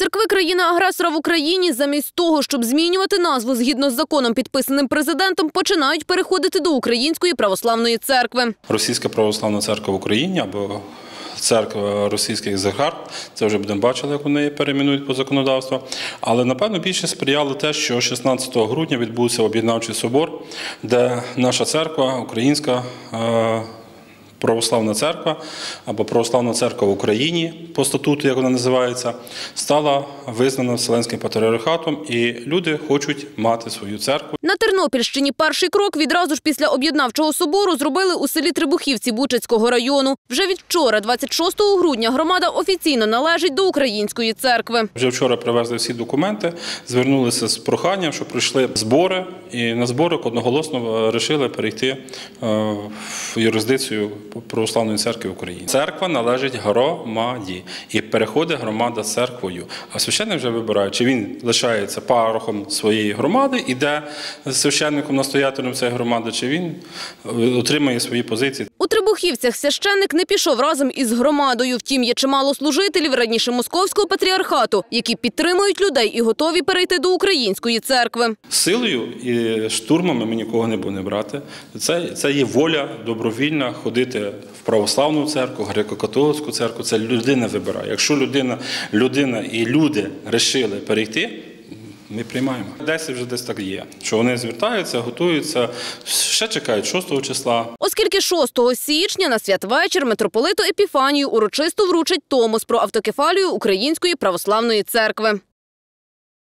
Церкви країни-агресора в Україні замість того, щоб змінювати назву згідно з законом, підписаним президентом, починають переходити до Української православної церкви. Російська православна церква в Україні або церква російських загар. Це вже будемо бачити, як вони перейменують по законодавству. Але напевно більше сприяло те, що 16 грудня відбувся об'єднавчий собор, де наша церква, українська. Е, Православна церква або Православна церква в Україні по статуту, як вона називається, стала визнана Вселенським патріархатом, і люди хочуть мати свою церкву. На Тернопільщині перший крок відразу ж після об'єднавчого собору зробили у селі Трибухівці Бучацького району. Вже від вчора, 26 грудня, громада офіційно належить до Української церкви. Вже вчора привезли всі документи, звернулися з проханням, щоб пройшли збори, і на зборах одноголосно вирішили перейти е, в юрисдикцію Православної церкви України. Церква належить громаді і переходить громада церквою. А священник вже вибирає, чи він лишається парохом своєї громади, іде священником настоятелем цієї громади, чи він отримує отримає свої позиції. У Трибухівцях священник не пішов разом із громадою. Втім, є чимало служителів раніше московського патріархату, які підтримують людей і готові перейти до Української церкви. Силою і штурмами ми нікого не будемо брати. Це, це є воля добровільна ходити в православну церкву, греко-католицьку церкву. Це людина вибирає. Якщо людина, людина і люди вирішили перейти. Ми приймаємо. Десь вже десь так є, що вони звертаються, готуються, ще чекають 6 числа. Оскільки 6 січня на святвечір митрополиту Епіфанію урочисто вручить Томос про автокефалію Української православної церкви.